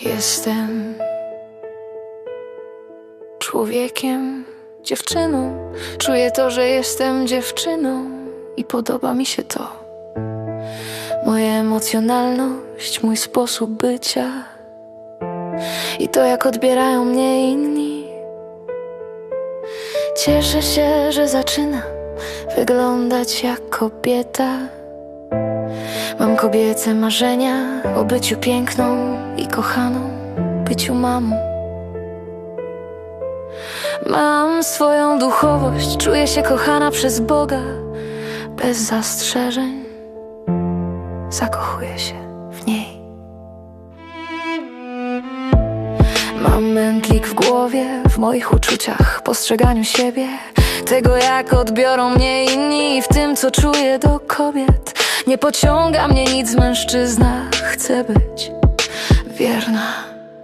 Jestem człowiekiem, dziewczyną. Czuję to, że jestem dziewczyną i podoba mi się to. Moja emocjonalność, mój sposób bycia i to, jak odbierają mnie inni. Cieszę się, że zaczynam wyglądać jak kobieta. Mam kobiece marzenia o byciu piękną i kochaną, byciu mamą. Mam swoją duchowość, czuję się kochana przez Boga, bez zastrzeżeń. Zakochuję się w niej. Mam mętlik w głowie, w moich uczuciach, postrzeganiu siebie, tego jak odbiorą mnie inni i w tym, co czuję do kobiet. Nie pociąga mnie nic, mężczyzna, chcę być wierna.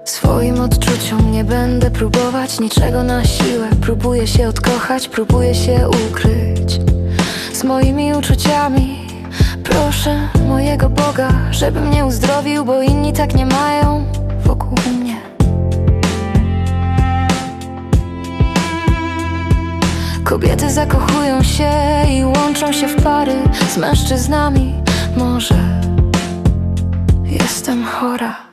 Swoim odczuciom nie będę próbować niczego na siłę. Próbuję się odkochać, próbuję się ukryć z moimi uczuciami. Proszę mojego Boga, żeby mnie uzdrowił, bo inni tak nie mają wokół mnie. Kobiety zakochują się i łączą się w pary z mężczyznami. Może jestem chora.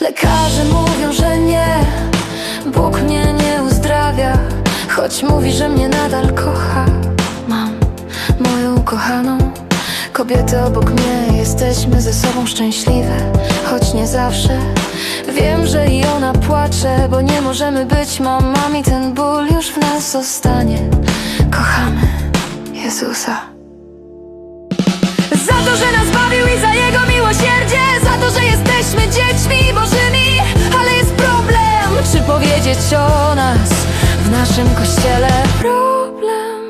Lekarze mówią, że nie, Bóg mnie nie uzdrawia, choć mówi, że mnie nadal kocha. Mam moją kochaną kobietę obok mnie, jesteśmy ze sobą szczęśliwe, choć nie zawsze. Wiem, że i ona płacze, bo nie możemy być mamami, ten ból już w nas zostanie. Kochamy Jezusa. Za to, że nas bawił i za Jego miłosierdzie naszym kościele. Problem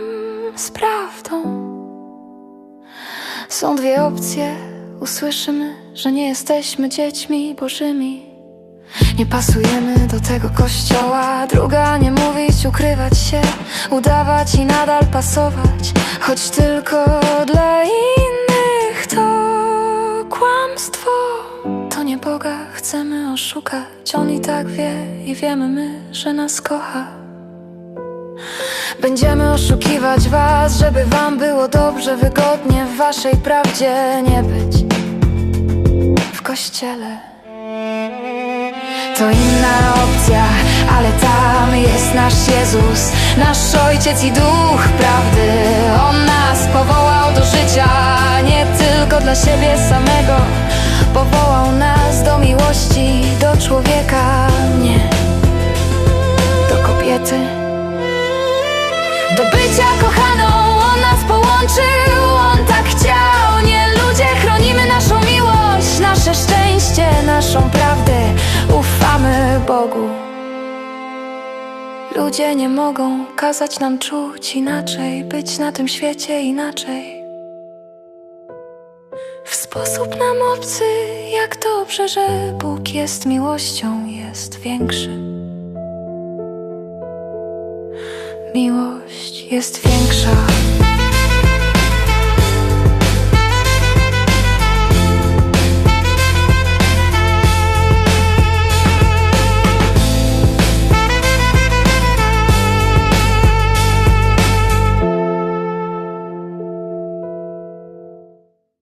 z prawdą. Są dwie opcje. Usłyszymy, że nie jesteśmy dziećmi bożymi. Nie pasujemy do tego kościoła. Druga nie mówić, ukrywać się Udawać i nadal pasować. Choć tylko dla innych to kłamstwo. To nie Boga chcemy oszukać. On i tak wie i wiemy my, że nas kocha Będziemy oszukiwać was, żeby wam było dobrze Wygodnie w waszej prawdzie nie być W kościele to inna opcja, ale tam jest nasz Jezus, nasz Ojciec i Duch Prawdy. On nas powołał do życia, nie tylko dla siebie samego. Powołał nas do miłości, do człowieka, nie do kobiety. Ludzie nie mogą kazać nam czuć inaczej, być na tym świecie inaczej. W sposób nam obcy, jak dobrze, że Bóg jest miłością, jest większy. Miłość jest większa